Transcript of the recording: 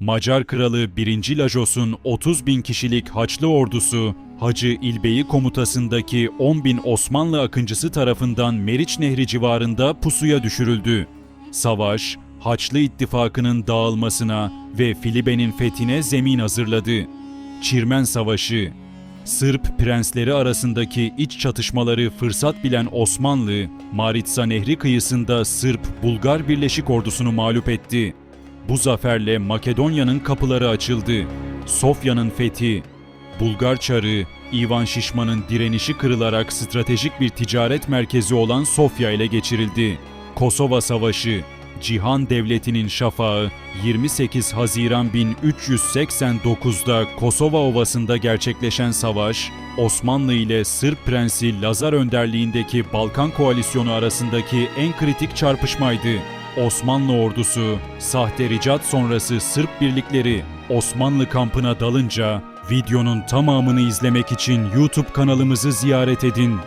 Macar Kralı 1. Lajos'un 30 bin kişilik Haçlı ordusu, Hacı İlbeyi komutasındaki 10 bin Osmanlı akıncısı tarafından Meriç Nehri civarında pusuya düşürüldü. Savaş, Haçlı ittifakının dağılmasına ve Filibe'nin fethine zemin hazırladı. Çirmen Savaşı Sırp prensleri arasındaki iç çatışmaları fırsat bilen Osmanlı, Maritsa Nehri kıyısında Sırp-Bulgar Birleşik Ordusunu mağlup etti. Bu zaferle Makedonya'nın kapıları açıldı. Sofya'nın fethi, Bulgar Çarı, İvan Şişman'ın direnişi kırılarak stratejik bir ticaret merkezi olan Sofya ele geçirildi. Kosova Savaşı, Cihan Devleti'nin şafağı 28 Haziran 1389'da Kosova Ovası'nda gerçekleşen savaş, Osmanlı ile Sırp Prensi Lazar önderliğindeki Balkan Koalisyonu arasındaki en kritik çarpışmaydı. Osmanlı ordusu, sahte ricat sonrası Sırp birlikleri Osmanlı kampına dalınca videonun tamamını izlemek için YouTube kanalımızı ziyaret edin.